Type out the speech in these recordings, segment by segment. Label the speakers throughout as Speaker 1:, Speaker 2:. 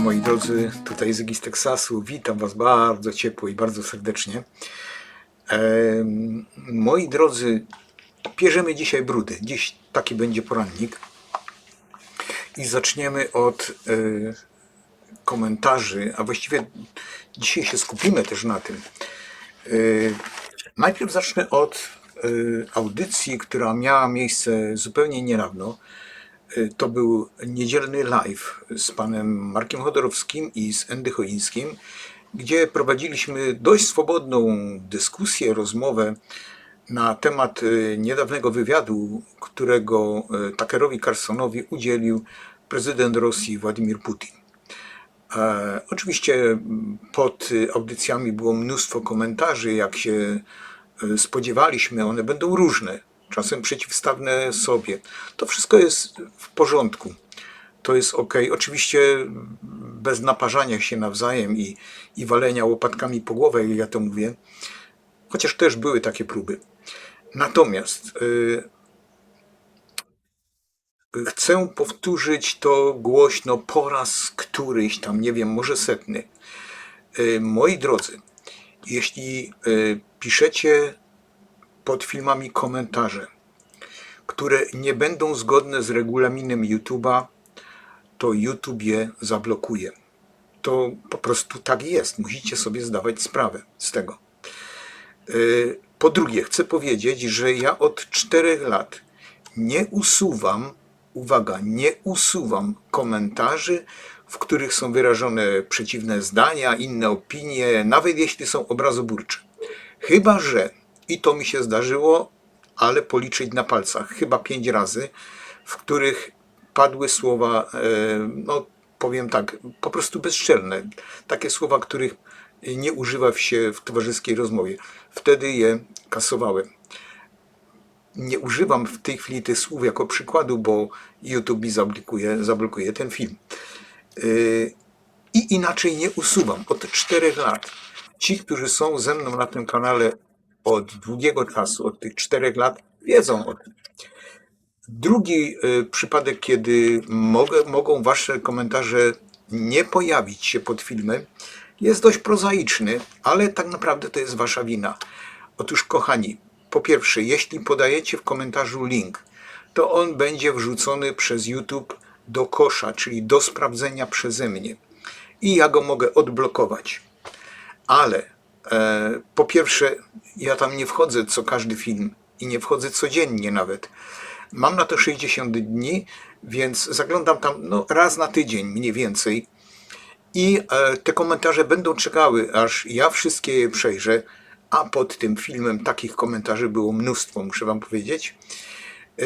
Speaker 1: Moi drodzy, tutaj Zygi z Teksasu. Witam Was bardzo ciepło i bardzo serdecznie. Moi drodzy, bierzemy dzisiaj brudy. Dziś taki będzie porannik. I zaczniemy od e, komentarzy, a właściwie dzisiaj się skupimy też na tym. E, najpierw zacznę od e, audycji, która miała miejsce zupełnie niedawno. To był niedzielny live z panem Markiem Chodorowskim i z Endy Choińskim, gdzie prowadziliśmy dość swobodną dyskusję, rozmowę na temat y, niedawnego wywiadu, którego y, Tuckerowi Carlsonowi udzielił prezydent Rosji Władimir Putin. E, Oczywiście pod y, audycjami było mnóstwo komentarzy, jak się spodziewaliśmy, one będą różne, czasem przeciwstawne sobie. To wszystko jest w porządku. To jest ok. Oczywiście bez naparzania się nawzajem i, i walenia łopatkami po głowie, jak ja to mówię, chociaż też były takie próby. Natomiast y, chcę powtórzyć to głośno po raz któryś tam, nie wiem, może setny. Y, Moi drodzy, jeśli y, piszecie pod filmami komentarze, które nie będą zgodne z regulaminem YouTube'a, to YouTube je zablokuje. To po prostu tak jest. Musicie sobie zdawać sprawę z tego. Yy, Po drugie, chcę powiedzieć, że ja od czterech lat nie usuwam, uwaga, nie usuwam komentarzy, w których są wyrażone przeciwne zdania, inne opinie, nawet jeśli są obrazoburcze. Chyba, że, i to mi się zdarzyło, ale policzyć na palcach, chyba pięć razy, w których padły słowa, e, no powiem tak, po prostu bezczelne. Takie słowa, których nie używa się w towarzyskiej rozmowie. Wtedy je kasowałem. Nie używam w tej chwili tych słów jako przykładu, bo YouTube mi zablokuje, zablokuje ten film. Yy, I inaczej nie usuwam od czterech lat. Ci, którzy są ze mną na tym kanale od długiego czasu, od tych czterech lat, wiedzą o tym. Drugi y, przypadek, kiedy mogę, mogą Wasze komentarze nie pojawić się pod filmem, jest dość prozaiczny, ale tak naprawdę to jest Wasza wina. Otóż, kochani, po pierwsze, jeśli podajecie w komentarzu link, to on będzie wrzucony przez YouTube do kosza, czyli do sprawdzenia przeze mnie. I ja go mogę odblokować. Ale e, po pierwsze, ja tam nie wchodzę co każdy film i nie wchodzę codziennie nawet. Mam na to 60 dni, więc zaglądam tam no, raz na tydzień mniej więcej. I e, te komentarze będą czekały, aż ja wszystkie je przejrzę, a pod tym filmem takich komentarzy było mnóstwo, muszę Wam powiedzieć. E,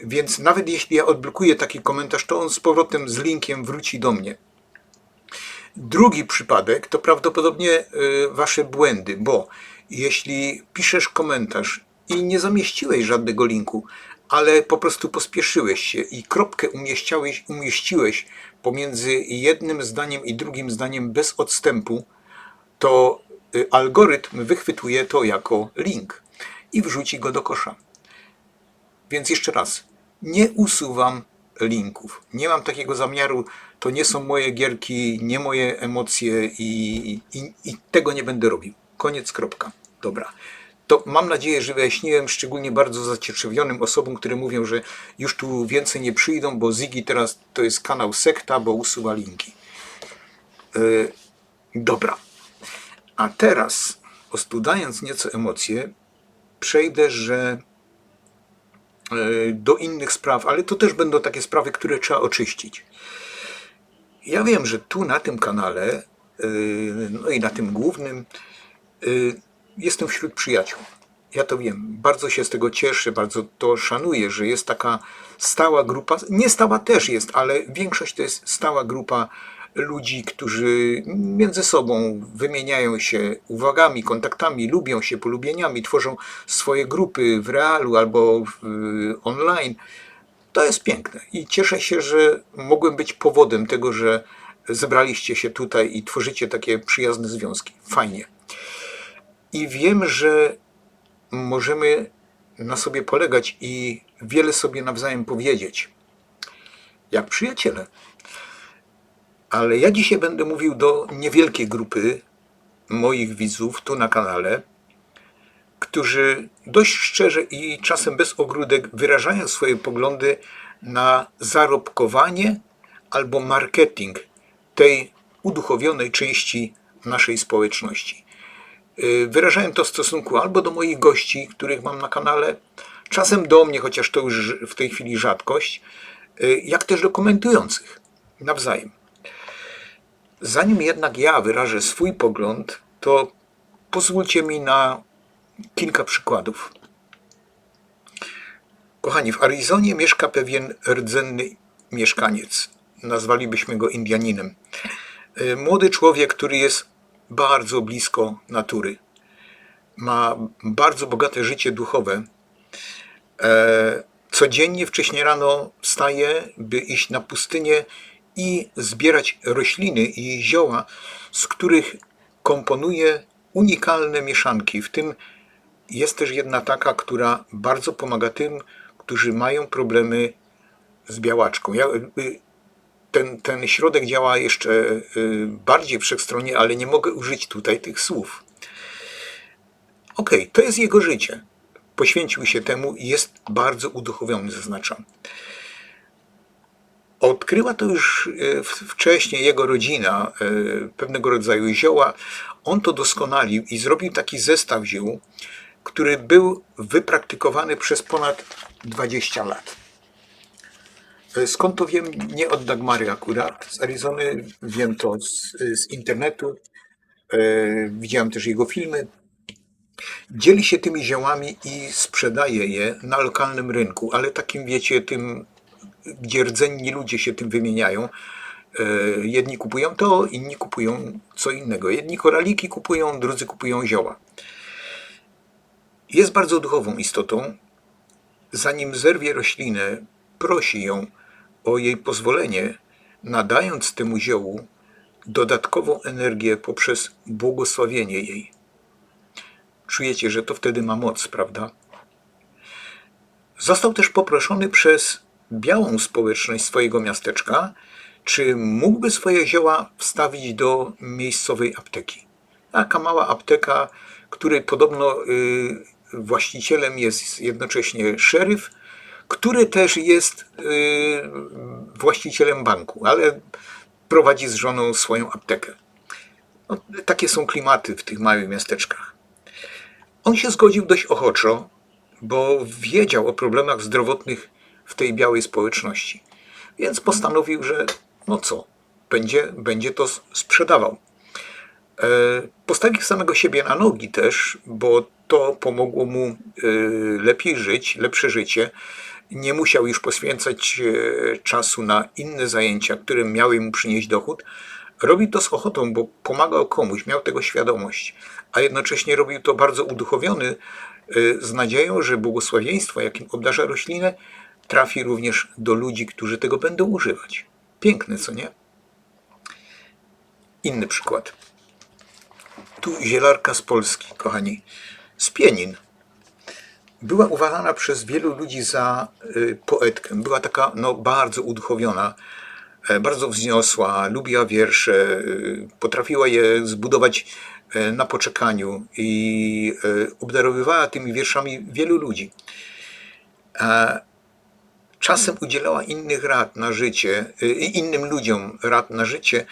Speaker 1: więc nawet jeśli ja odblokuję taki komentarz, to on z powrotem z linkiem wróci do mnie. Drugi przypadek to prawdopodobnie e, Wasze błędy, bo jeśli piszesz komentarz i nie zamieściłeś żadnego linku, ale po prostu pospieszyłeś się i kropkę umieściłeś, umieściłeś pomiędzy jednym zdaniem i drugim zdaniem bez odstępu, to y, algorytm wychwytuje to jako link i wrzuci go do kosza. Więc jeszcze raz, nie usuwam linków. Nie mam takiego zamiaru, to nie są moje gierki, nie moje emocje i, i, i tego nie będę robił. Koniec, kropka. Dobra. To mam nadzieję, że wyjaśniłem szczególnie bardzo zacietrzewionym osobom, które mówią, że już tu więcej nie przyjdą, bo Ziggy teraz to jest kanał sekta, bo usuwa linki. Yy, dobra. A teraz, ostudając nieco emocje, przejdę, że e, do innych spraw, ale to też będą takie sprawy, które trzeba oczyścić. Ja wiem, że tu na tym kanale, yy, no i na tym głównym, jestem wśród przyjaciół. Ja to wiem. Bardzo się z tego cieszę, bardzo to szanuję, że jest taka stała grupa. Nie stała też jest, ale większość to jest stała grupa ludzi, którzy między sobą wymieniają się uwagami, kontaktami, lubią się polubieniami, tworzą swoje grupy w realu albo w, online. To jest piękne i cieszę się, że mogłem być powodem tego, że zebraliście się tutaj i tworzycie takie przyjazne związki. Fajnie. I wiem, że możemy na sobie polegać i wiele sobie nawzajem powiedzieć. Jak przyjaciele. Ale ja dzisiaj będę mówił do niewielkiej grupy moich widzów tu na kanale, którzy dość szczerze i czasem bez ogródek wyrażają swoje poglądy na zarobkowanie albo marketing tej uduchowionej części naszej społeczności. Yy, Wyrażałem to w stosunku albo do moich gości, których mam na kanale, czasem do mnie, chociaż to już w tej chwili rzadkość, yy, jak też do komentujących nawzajem. Zanim jednak ja wyrażę swój pogląd, to pozwólcie mi na kilka przykładów. Kochani, w Arizonie mieszka pewien rdzenny mieszkaniec. Nazwalibyśmy go Indianinem. E, Młody człowiek, który jest bardzo blisko natury. Ma bardzo bogate życie duchowe. E, Codziennie wcześnie rano wstaje, by iść na pustynię i zbierać rośliny i zioła, z których komponuje unikalne mieszanki. W tym jest też jedna taka, która bardzo pomaga tym, którzy mają problemy z białaczką. Ja, y, ten, ten środek działa jeszcze y, bardziej wszechstronnie, ale nie mogę użyć tutaj tych słów. Okej, to jest jego życie. Poświęcił się temu i jest bardzo uduchowiony, zaznaczam. Odkryła to już w- wcześniej jego rodzina, e, pewnego rodzaju zioła. On to doskonalił i zrobił taki zestaw ziół, który był wypraktykowany przez ponad 20 lat. E, Skąd to wiem? Nie od Dagmary akurat, z Arizony. Wiem to z, z internetu. E, Widziałem też jego filmy. Dzieli się tymi ziołami i sprzedaje je na lokalnym rynku, ale takim wiecie, tym gdzie rdzenni ludzie się tym wymieniają. E, Jedni kupują to, inni kupują co innego. Jedni koraliki kupują, drudzy kupują zioła. Jest bardzo duchową istotą. Zanim zerwie roślinę, prosi ją o jej pozwolenie, nadając temu ziołu dodatkową energię poprzez błogosławienie jej. Czujecie, że to wtedy ma moc, prawda? Został też poproszony przez białą społeczność swojego miasteczka, czy mógłby swoje zioła wstawić do miejscowej apteki. Taka mała apteka, której podobno y, właścicielem jest jednocześnie szeryf, który też jest y, właścicielem banku, ale prowadzi z żoną swoją aptekę. No, takie są klimaty w tych małych miasteczkach. On się zgodził dość ochoczo, bo wiedział o problemach zdrowotnych w tej białej społeczności. Więc postanowił, że no co, będzie, będzie to sprzedawał. E, Postawił samego siebie na nogi też, bo to pomogło mu e, lepiej żyć, lepsze życie. Nie musiał już poświęcać e, czasu na inne zajęcia, które miały mu przynieść dochód. Robił to z ochotą, bo pomagał komuś, miał tego świadomość, a jednocześnie robił to bardzo uduchowiony, e, z nadzieją, że błogosławieństwo, jakim obdarza roślinę, trafi również do ludzi, którzy tego będą używać. Piękne, co nie? Inny przykład. Tu zielarka z Polski, kochani, z Pienin. Była uważana przez wielu ludzi za y, poetkę. Była taka no, bardzo uduchowiona, e, bardzo wzniosła, lubiła wiersze, y, potrafiła je zbudować e, na poczekaniu i e, obdarowywała tymi wierszami wielu ludzi. Czasem udzielała innych rad na życie, y, innym ludziom rad na życie,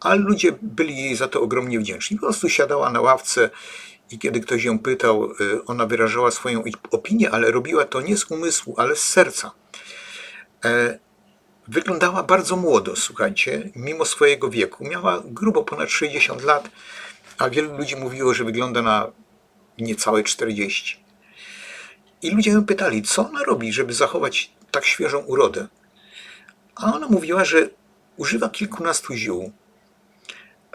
Speaker 1: ale ludzie byli jej za to ogromnie wdzięczni. Po prostu siadała na ławce i kiedy ktoś ją pytał, y, ona wyrażała swoją opinię, ale robiła to nie z umysłu, ale z serca. E, Wyglądała bardzo młodo, słuchajcie, mimo swojego wieku. Miała grubo ponad 60 lat, a wielu ludzi mówiło, że wygląda na niecałe 40. I ludzie ją pytali, co ona robi, żeby zachować tak świeżą urodę. A ona mówiła, że używa kilkunastu ziół,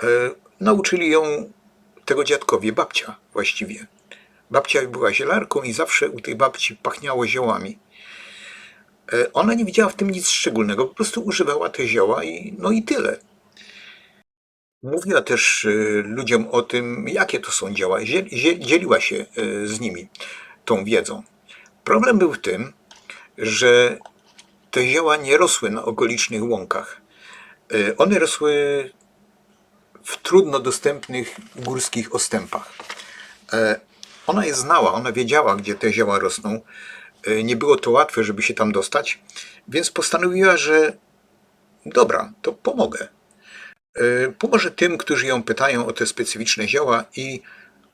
Speaker 1: E, nauczyli ją tego dziadkowie, babcia właściwie. Babcia była zielarką i zawsze u tej babci pachniało ziołami. E, Ona nie widziała w tym nic szczególnego, po prostu używała te zioła i no i tyle. Mówiła też e, ludziom o tym, jakie to są dzieła. Zie- zie- Dzieliła się e, z nimi tą wiedzą. Problem był w tym, że te zioła nie rosły na okolicznych łąkach. One rosły w trudno dostępnych górskich ostępach. E, Ona je znała, ona wiedziała, gdzie te zioła rosną. E, Nie było to łatwe, żeby się tam dostać, więc postanowiła, że dobra, to pomogę. E, Pomoże tym, którzy ją pytają o te specyficzne zioła i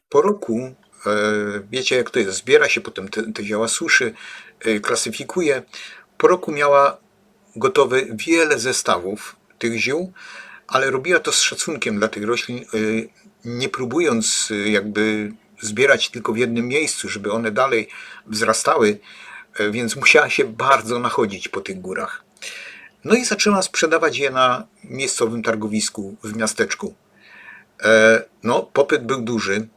Speaker 1: po roku, wiecie jak to jest, zbiera się potem te, te zioła, suszy, klasyfikuje. Po roku miała gotowe wiele zestawów tych ziół, ale robiła to z szacunkiem dla tych roślin, y, nie próbując y, jakby zbierać tylko w jednym miejscu, żeby one dalej wzrastały, y, więc musiała się bardzo nachodzić po tych górach. No i zaczęła sprzedawać je na miejscowym targowisku w miasteczku. E, No, popyt był duży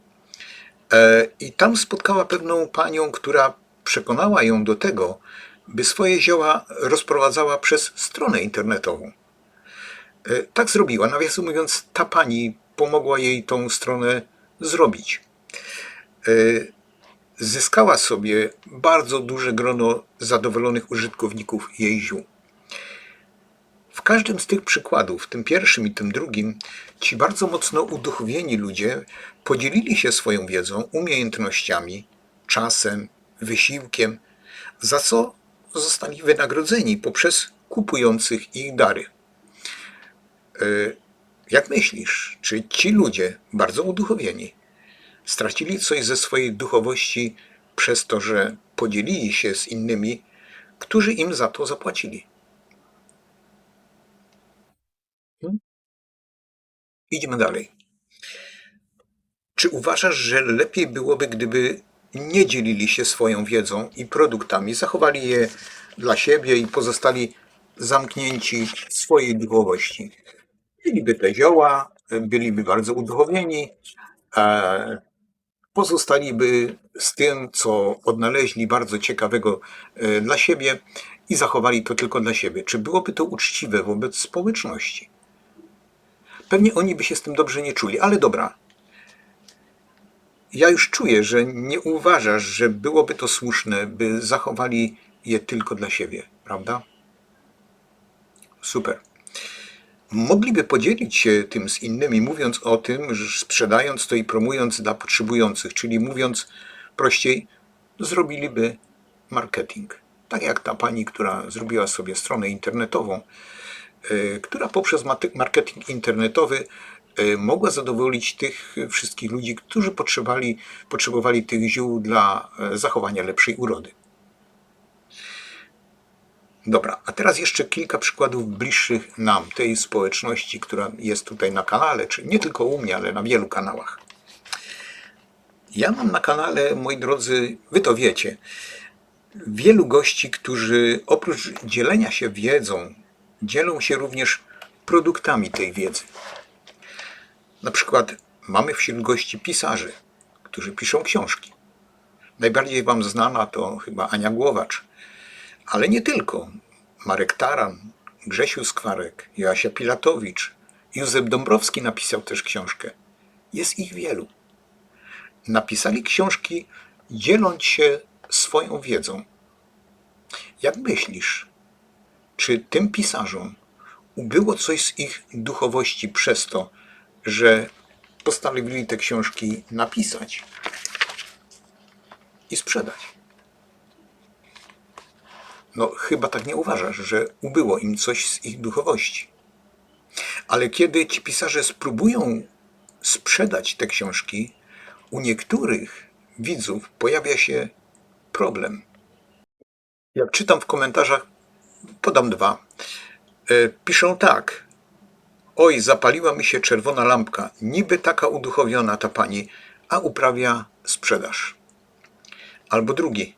Speaker 1: E, i tam spotkała pewną panią, która przekonała ją do tego, by swoje zioła rozprowadzała przez stronę internetową. E, Tak zrobiła. Nawiasem mówiąc, ta pani pomogła jej tą stronę zrobić. E, Zyskała sobie bardzo duże grono zadowolonych użytkowników jej ziół. W każdym z tych przykładów, tym pierwszym i tym drugim, ci bardzo mocno uduchowieni ludzie podzielili się swoją wiedzą, umiejętnościami, czasem, wysiłkiem, za co zostali wynagrodzeni poprzez kupujących ich dary. E, Jak myślisz, czy ci ludzie, bardzo uduchowieni, stracili coś ze swojej duchowości przez to, że podzielili się z innymi, którzy im za to zapłacili? Hmm? Idziemy dalej. Czy uważasz, że lepiej byłoby, gdyby nie dzielili się swoją wiedzą i produktami, zachowali je dla siebie i pozostali zamknięci w swojej duchowości? Byliby te zioła, byliby bardzo uduchowieni, e, pozostaliby z tym, co odnaleźli bardzo ciekawego e, dla siebie i zachowali to tylko dla siebie. Czy byłoby to uczciwe wobec społeczności? Pewnie oni by się z tym dobrze nie czuli, ale dobra. Ja już czuję, że nie uważasz, że byłoby to słuszne, by zachowali je tylko dla siebie, prawda? Super. Mogliby podzielić się tym z innymi, mówiąc o tym, że sprzedając to i promując dla potrzebujących, czyli mówiąc prościej, zrobiliby marketing. Tak jak ta pani, która zrobiła sobie stronę internetową, y, która poprzez marketing internetowy y, mogła zadowolić tych wszystkich ludzi, którzy potrzebowali, potrzebowali tych ziół dla e, zachowania lepszej urody. Dobra, a teraz jeszcze kilka przykładów bliższych nam, tej społeczności, która jest tutaj na kanale, czy nie tylko u mnie, ale na wielu kanałach. Ja mam na kanale, moi drodzy, wy to wiecie, wielu gości, którzy oprócz dzielenia się wiedzą, dzielą się również produktami tej wiedzy. Na przykład mamy wśród gości pisarzy, którzy piszą książki. Najbardziej Wam znana to chyba Ania Głowacz, ale nie tylko. Marek Taran, Grzesiu Skwarek, Joasia Pilatowicz, Józef Dąbrowski napisał też książkę. Jest ich wielu. Napisali książki dzieląc się swoją wiedzą. Jak myślisz, czy tym pisarzom ubyło coś z ich duchowości przez to, że postanowili te książki napisać i sprzedać? No, chyba tak nie uważasz, że ubyło im coś z ich duchowości. Ale kiedy ci pisarze spróbują sprzedać te książki, u niektórych widzów pojawia się problem. Jak czytam w komentarzach, podam dwa. E, Piszą tak. Oj, zapaliła mi się czerwona lampka. Niby taka uduchowiona ta pani, a uprawia sprzedaż. Albo drugi.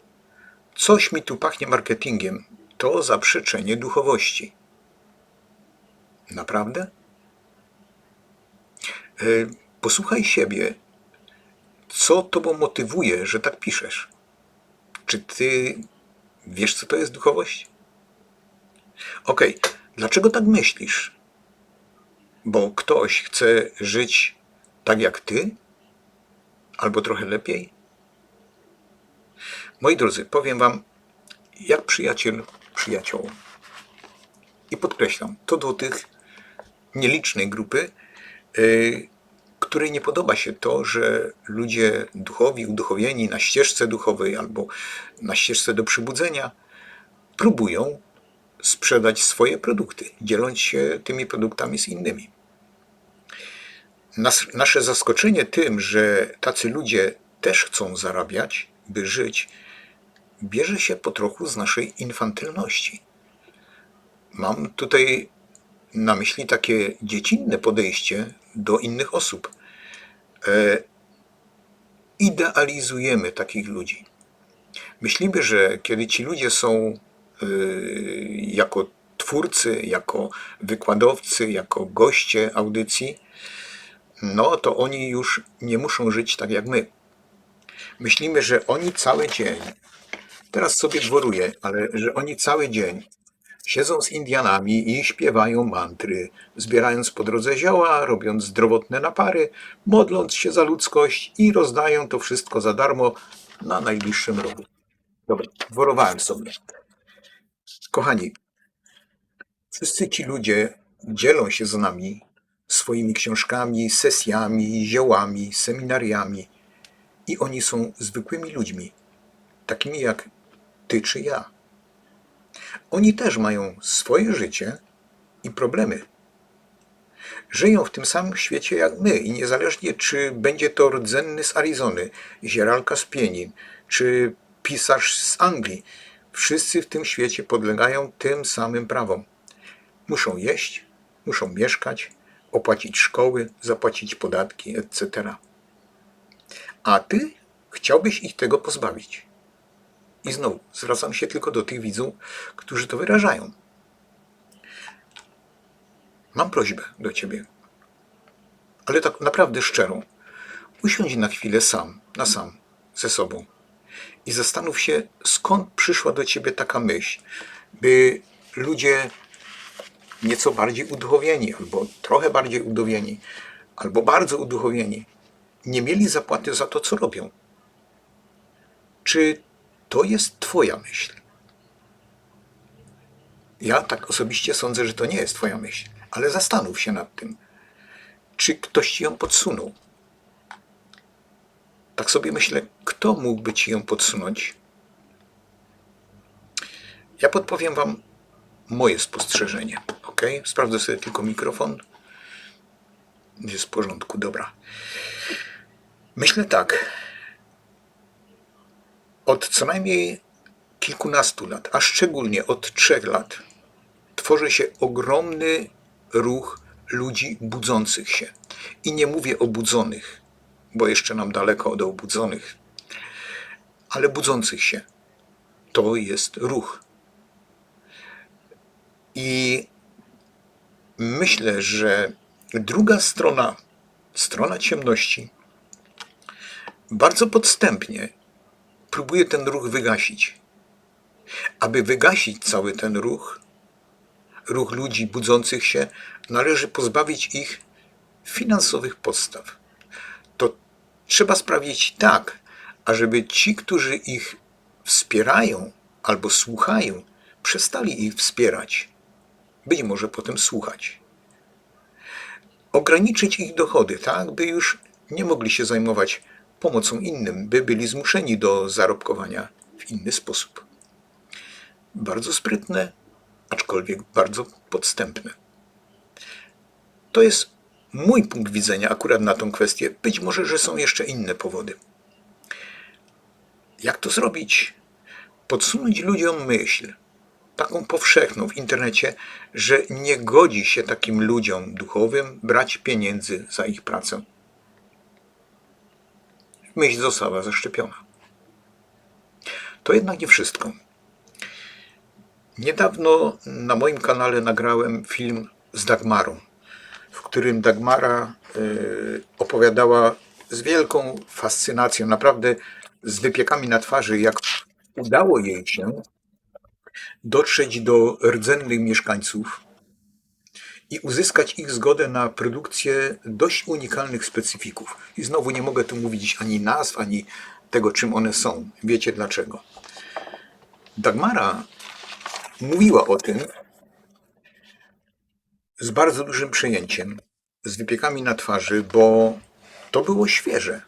Speaker 1: Coś mi tu pachnie marketingiem. To zaprzeczenie duchowości. Naprawdę? E, Posłuchaj siebie, co tobą motywuje, że tak piszesz. Czy ty wiesz, co to jest duchowość? Okej, dlaczego tak myślisz? Bo ktoś chce żyć tak jak ty? Albo trochę lepiej? Moi drodzy, powiem wam, jak przyjaciel przyjaciołom. I podkreślam, to do tych nielicznej grupy, yy, której nie podoba się to, że ludzie duchowi, uduchowieni na ścieżce duchowej albo na ścieżce do przybudzenia próbują sprzedać swoje produkty, dzieląc się tymi produktami z innymi. Nas, nasze zaskoczenie tym, że tacy ludzie też chcą zarabiać, by żyć, bierze się po trochu z naszej infantylności. Mam tutaj na myśli takie dziecinne podejście do innych osób. E, idealizujemy takich ludzi. Myślimy, że kiedy ci ludzie są e, jako twórcy, jako wykładowcy, jako goście audycji, no to oni już nie muszą żyć tak jak my. Myślimy, że oni cały dzień, teraz sobie dworuję, ale że oni cały dzień siedzą z Indianami i śpiewają mantry, zbierając po drodze zioła, robiąc zdrowotne napary, modląc się za ludzkość i rozdają to wszystko za darmo na najbliższym rogu. Dobra, dworowałem sobie. Kochani, wszyscy ci ludzie dzielą się z nami swoimi książkami, sesjami, ziołami, seminariami i oni są zwykłymi ludźmi, takimi jak ty czy ja. Oni też mają swoje życie i problemy. Żyją w tym samym świecie jak my i niezależnie czy będzie to rdzenny z Arizony, zieralka z Pienin, czy pisarz z Anglii, wszyscy w tym świecie podlegają tym samym prawom. Muszą jeść, muszą mieszkać, opłacić szkoły, zapłacić podatki, etc. A ty chciałbyś ich tego pozbawić. I znowu zwracam się tylko do tych widzów, którzy to wyrażają. Mam prośbę do ciebie, ale tak naprawdę szczerą. Usiądź na chwilę sam, na sam, ze sobą i zastanów się, skąd przyszła do ciebie taka myśl, by ludzie nieco bardziej uduchowieni, albo trochę bardziej uduchowieni, albo bardzo uduchowieni, nie mieli zapłaty za to, co robią. Czy to jest Twoja myśl? Ja tak osobiście sądzę, że to nie jest Twoja myśl, ale zastanów się nad tym. Czy ktoś Ci ją podsunął? Tak sobie myślę, kto mógłby Ci ją podsunąć? Ja podpowiem Wam moje spostrzeżenie. Ok? Sprawdzę sobie tylko mikrofon. Jest w porządku, dobra. Myślę tak. Od co najmniej kilkunastu lat, a szczególnie od trzech lat, tworzy się ogromny ruch ludzi budzących się. I nie mówię o budzonych, bo jeszcze nam daleko do obudzonych, ale budzących się. To jest ruch. I myślę, że druga strona, strona ciemności, bardzo podstępnie próbuje ten ruch wygasić. Aby wygasić cały ten ruch, ruch ludzi budzących się, należy pozbawić ich finansowych podstaw. To trzeba sprawić tak, ażeby ci, którzy ich wspierają albo słuchają, przestali ich wspierać być może potem słuchać. Ograniczyć ich dochody, tak, by już nie mogli się zajmować pomocą innym, by byli zmuszeni do zarobkowania w inny sposób. Bardzo sprytne, aczkolwiek bardzo podstępne. To jest mój punkt widzenia akurat na tą kwestię. Być może, że są jeszcze inne powody. Jak to zrobić? Podsunąć ludziom myśl, taką powszechną w internecie, że nie godzi się takim ludziom duchowym brać pieniędzy za ich pracę. Myśl została zaszczepiona. To jednak nie wszystko. Niedawno na moim kanale nagrałem film z Dagmarą, w którym Dagmara y, opowiadała z wielką fascynacją, naprawdę z wypiekami na twarzy, jak udało jej się dotrzeć do rdzennych mieszkańców i uzyskać ich zgodę na produkcję dość unikalnych specyfików. I znowu nie mogę tu mówić ani nazw, ani tego, czym one są. Wiecie dlaczego. Dagmara mówiła o tym z bardzo dużym przejęciem, z wypiekami na twarzy, bo to było świeże.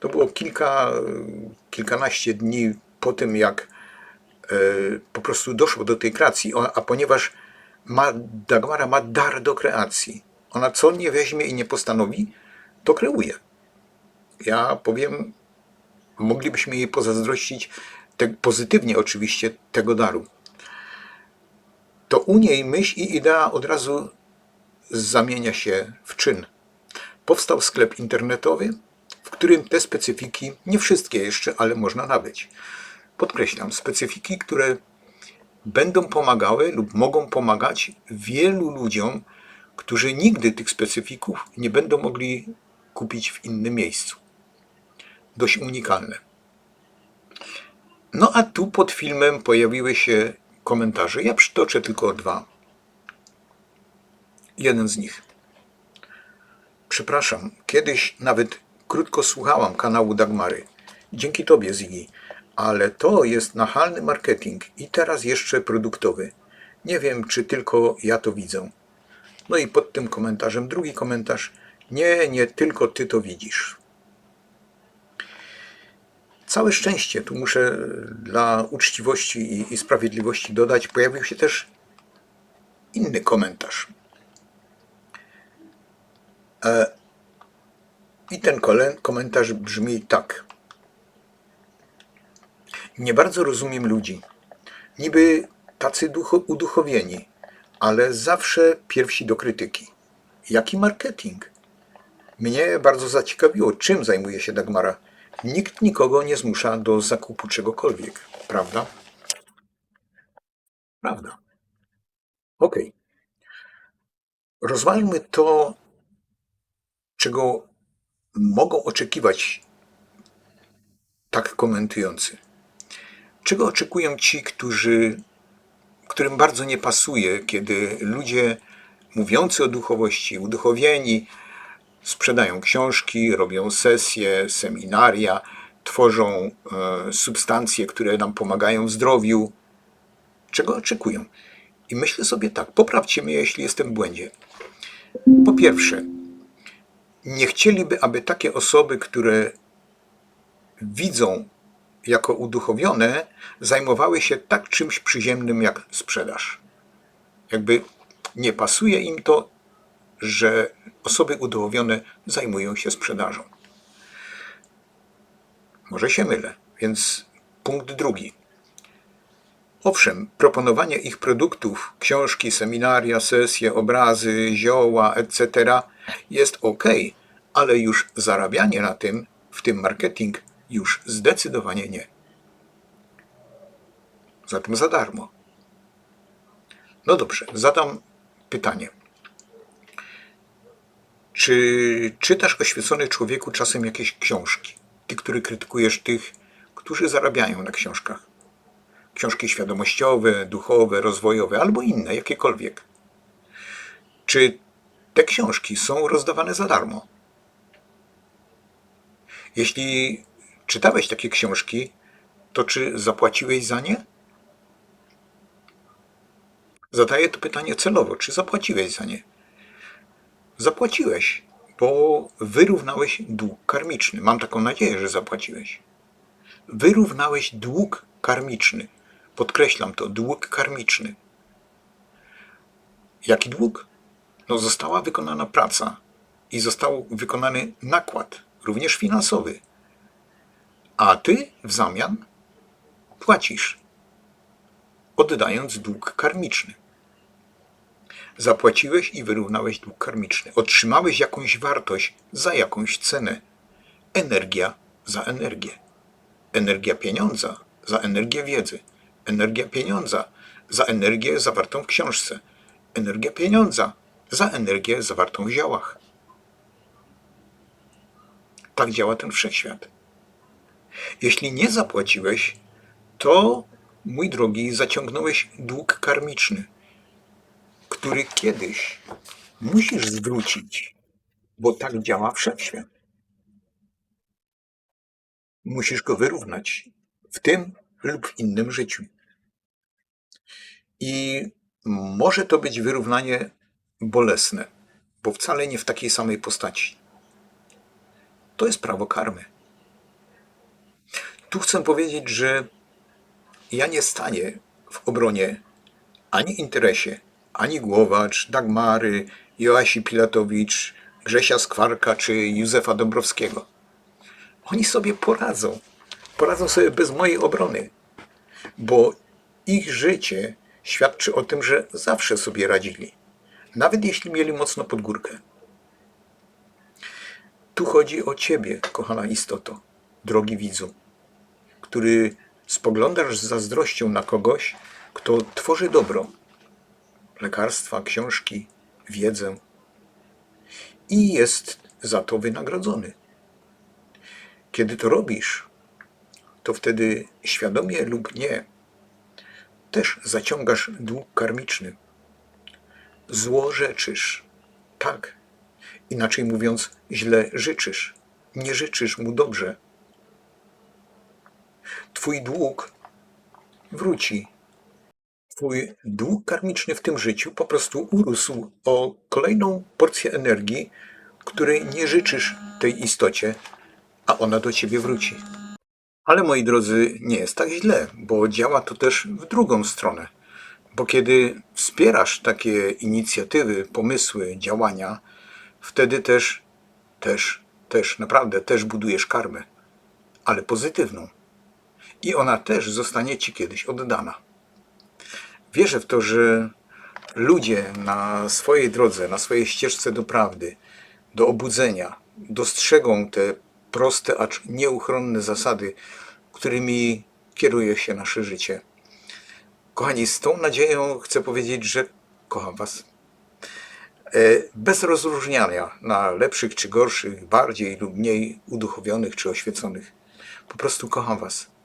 Speaker 1: To było kilka, kilkanaście dni po tym, jak e, po prostu doszło do tej kreacji. A ponieważ ma, Dagmara ma dar do kreacji, ona co nie weźmie i nie postanowi, to kreuje. Ja powiem, moglibyśmy jej pozazdrościć, te, pozytywnie oczywiście, tego daru. To u niej myśl i idea od razu zamienia się w czyn. Powstał sklep internetowy, w którym te specyfiki, nie wszystkie jeszcze, ale można nabyć. Podkreślam, specyfiki, które będą pomagały lub mogą pomagać wielu ludziom, którzy nigdy tych specyfików nie będą mogli kupić w innym miejscu. Dość unikalne. No a tu pod filmem pojawiły się komentarze. Ja przytoczę tylko dwa. Jeden z nich. Przepraszam, kiedyś nawet krótko słuchałam kanału Dagmary. Dzięki Tobie, Ziggy. Ale to jest nachalny marketing i teraz jeszcze produktowy. Nie wiem, czy tylko ja to widzę. No i pod tym komentarzem drugi komentarz. Nie, nie tylko Ty to widzisz. Całe szczęście, tu muszę dla uczciwości i, i sprawiedliwości dodać, pojawił się też inny komentarz. E, I ten komentarz brzmi tak. Nie bardzo rozumiem ludzi. Niby tacy ducho, uduchowieni, ale zawsze pierwsi do krytyki. Jaki marketing? Mnie bardzo zaciekawiło, czym zajmuje się Dagmara. Nikt nikogo nie zmusza do zakupu czegokolwiek, prawda? Prawda. Okej. Rozwalmy to, czego mogą oczekiwać tak komentujący. Czego oczekują ci, którzy, którym bardzo nie pasuje, kiedy ludzie mówiący o duchowości, uduchowieni, sprzedają książki, robią sesje, seminaria, tworzą e, substancje, które nam pomagają w zdrowiu. Czego oczekują? I myślę sobie tak, poprawcie mnie, jeśli jestem w błędzie. Po pierwsze, nie chcieliby, aby takie osoby, które widzą jako uduchowione, zajmowały się tak czymś przyziemnym jak sprzedaż. Jakby nie pasuje im to, że osoby uduchowione zajmują się sprzedażą. Może się mylę, więc punkt drugi. Owszem, proponowanie ich produktów, książki, seminaria, sesje, obrazy, zioła, etc. jest ok, ale już zarabianie na tym, w tym marketing, już zdecydowanie nie. Zatem za darmo. No dobrze, zadam pytanie. Czy czytasz oświecony człowieku czasem jakieś książki? Ty, który krytykujesz tych, którzy zarabiają na książkach. Książki świadomościowe, duchowe, rozwojowe albo inne, jakiekolwiek. Czy te książki są rozdawane za darmo? Jeśli czytałeś takie książki, to czy zapłaciłeś za nie? Zadaję to pytanie celowo. Czy zapłaciłeś za nie? Zapłaciłeś, bo wyrównałeś dług karmiczny. Mam taką nadzieję, że zapłaciłeś. Wyrównałeś dług karmiczny. Podkreślam to, dług karmiczny. Jaki dług? No, została wykonana praca i został wykonany nakład, również finansowy. A ty w zamian płacisz, oddając dług karmiczny. Zapłaciłeś i wyrównałeś dług karmiczny. Otrzymałeś jakąś wartość za jakąś cenę. Energia za energię. Energia pieniądza za energię wiedzy. Energia pieniądza za energię zawartą w książce. Energia pieniądza za energię zawartą w ziołach. Tak działa ten wszechświat. Jeśli nie zapłaciłeś, to, mój drogi, zaciągnąłeś dług karmiczny, który kiedyś musisz zwrócić, bo tak działa wszechświat. Musisz go wyrównać w tym lub w innym życiu. I może to być wyrównanie bolesne, bo wcale nie w takiej samej postaci. To jest prawo karmy. Tu chcę powiedzieć, że ja nie stanie w obronie ani interesie, ani Głowacz, Dagmary, Joasi Pilatowicz, Grzesia Skwarka czy Józefa Dąbrowskiego. Oni sobie poradzą. Poradzą sobie bez mojej obrony, bo ich życie świadczy o tym, że zawsze sobie radzili, nawet jeśli mieli mocno pod górkę. Tu chodzi o Ciebie, kochana istoto, drogi widzu, który spoglądasz z zazdrością na kogoś, kto tworzy dobro, lekarstwa, książki, wiedzę i jest za to wynagrodzony. Kiedy to robisz, to wtedy świadomie lub nie, też zaciągasz dług karmiczny. Zło rzeczysz. Tak. Inaczej mówiąc, źle życzysz. Nie życzysz mu dobrze. Twój dług wróci. Twój dług karmiczny w tym życiu po prostu urósł o kolejną porcję energii, której nie życzysz tej istocie, a ona do ciebie wróci. Ale moi drodzy, nie jest tak źle, bo działa to też w drugą stronę. Bo kiedy wspierasz takie inicjatywy, pomysły, działania, wtedy też, też, też, naprawdę też budujesz karmę, ale pozytywną. I ona też zostanie ci kiedyś oddana. Wierzę w to, że ludzie na swojej drodze, na swojej ścieżce do prawdy, do obudzenia, dostrzegą te proste, acz nieuchronne zasady, którymi kieruje się nasze życie. Kochani, z tą nadzieją chcę powiedzieć, że kocham Was. E, Bez rozróżniania na lepszych czy gorszych, bardziej lub mniej uduchowionych czy oświeconych. Po prostu kocham Was.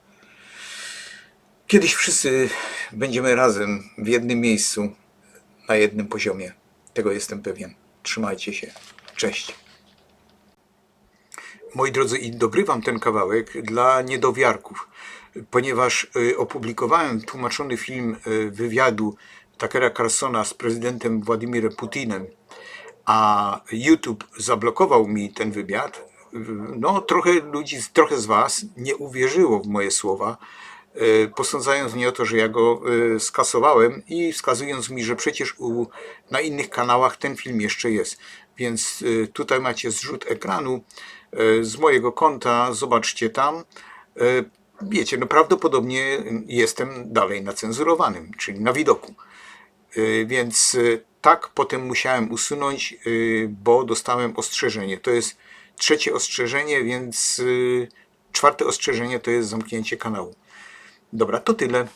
Speaker 1: Kiedyś wszyscy będziemy razem w jednym miejscu, na jednym poziomie. Tego jestem pewien. Trzymajcie się. Cześć. Moi drodzy, i dogrywam ten kawałek dla niedowiarków, ponieważ y, opublikowałem tłumaczony film y, wywiadu Takera Carsona z prezydentem Władimirem Putinem, a YouTube zablokował mi ten wywiad. Y, No, trochę ludzi, trochę z Was nie uwierzyło w moje słowa, posądzając mnie o to, że ja go y, skasowałem i wskazując mi, że przecież u, na innych kanałach ten film jeszcze jest. Więc y, tutaj macie zrzut ekranu y, z mojego konta, zobaczcie tam. Y, Wiecie, no prawdopodobnie jestem dalej na cenzurowanym, czyli na widoku. Y, Więc y, tak potem musiałem usunąć, y, bo dostałem ostrzeżenie. To jest trzecie ostrzeżenie, więc y, czwarte ostrzeżenie to jest zamknięcie kanału. Dobra, to tyle.